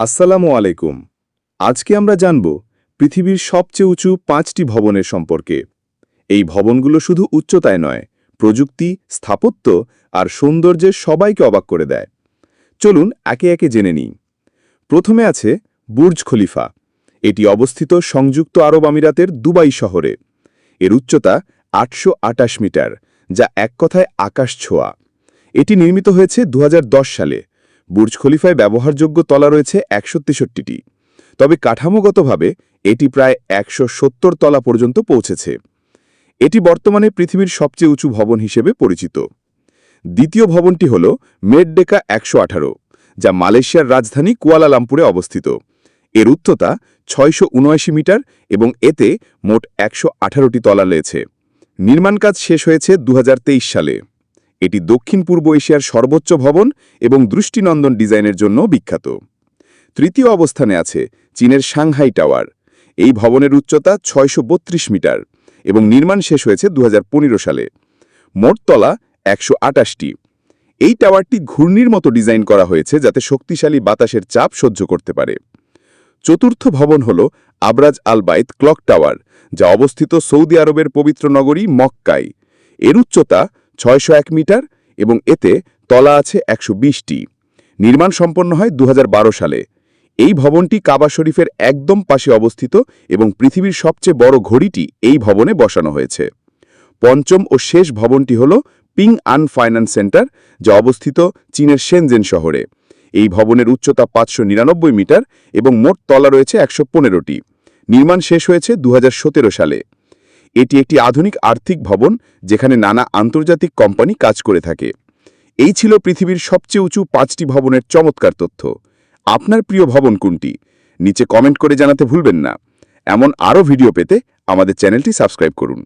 আসসালামু আলাইকুম। আজকে আমরা জানব পৃথিবীর সবচেয়ে উঁচু পাঁচটি ভবনের সম্পর্কে। এই ভবনগুলো শুধু উচ্চতায় নয়, প্রযুক্তি, স্থাপত্য আর সৌন্দর্যে সবাইকে অবাক করে দেয়। চলুন একে একে জেনে নিই। প্রথমে আছে বুর্জ খলিফা। এটি অবস্থিত সংযুক্ত আরব আমিরাতের দুবাই শহরে। এর উচ্চতা আটশো আটাশ মিটার, যা এক কথায় আকাশ ছোঁয়া। এটি নির্মিত হয়েছে দু হাজার দশ সালে। বুর্জ খলিফায় ব্যবহারযোগ্য তলা রয়েছে একশো তেষট্টিটি। তবে কাঠামোগতভাবে এটি প্রায় একশো সত্তর তলা পর্যন্ত পৌঁছেছে। এটি বর্তমানে পৃথিবীর সবচেয়ে উঁচু ভবন হিসেবে পরিচিত। দ্বিতীয় ভবনটি হল মেডডেকা একশো আঠারো, যা মালয়েশিয়ার রাজধানী কুয়ালালামপুরে অবস্থিত। এর উচ্চতা ছয়শো উনআশি মিটার এবং এতে মোট একশো আঠারোটি তলা রয়েছে। নির্মাণ কাজ শেষ হয়েছে দু হাজার তেইশ সালে। এটি দক্ষিণ পূর্ব এশিয়ার সর্বোচ্চ ভবন এবং দৃষ্টিনন্দন ডিজাইনের জন্য বিখ্যাত। তৃতীয় অবস্থানে আছে চীনের সাংহাই টাওয়ার। এই ভবনের উচ্চতা ছয়শো বত্রিশ মিটার এবং নির্মাণ শেষ হয়েছে দু হাজার পনেরো সালে। মোট তলা একশো আটাশটি এই টাওয়ারটি ঘূর্ণির মতো ডিজাইন করা হয়েছে যাতে শক্তিশালী বাতাসের চাপ সহ্য করতে পারে। চতুর্থ ভবন হল আবরাজ আল বাইত ক্লক টাওয়ার, যা অবস্থিত সৌদি আরবের পবিত্র নগরী মক্কায়। এর উচ্চতা ছয়শো এক মিটার এবং এতে তলা আছে একশো বিশটি। নির্মাণ সম্পন্ন হয় দু হাজার বারো সালে। এই ভবনটি কাবা শরীফের একদম পাশে অবস্থিত এবং পৃথিবীর সবচেয়ে বড় ঘড়িটি এই ভবনে বসানো হয়েছে। পঞ্চম ও শেষ ভবনটি হল পিং আন ফাইন্যান্স সেন্টার, যা অবস্থিত চীনের সেনজেন শহরে। এই ভবনের উচ্চতা পাঁচশো নিরানব্বই মিটার এবং মোট তলা রয়েছে একশো পনেরোটি। নির্মাণ শেষ হয়েছে দু হাজার সতেরো সালে। এটি একটি আধুনিক আর্থিক ভবন যেখানে নানা আন্তর্জাতিক কোম্পানি কাজ করে থাকে। এই ছিল পৃথিবীর সবচেয়ে উঁচু পাঁচটি ভবনের চমৎকার তথ্য। আপনার প্রিয় ভবন কোনটি? নিচে কমেন্ট করে জানাতে ভুলবেন না। এমন আরও ভিডিও পেতে আমাদের চ্যানেলটি সাবস্ক্রাইব করুন।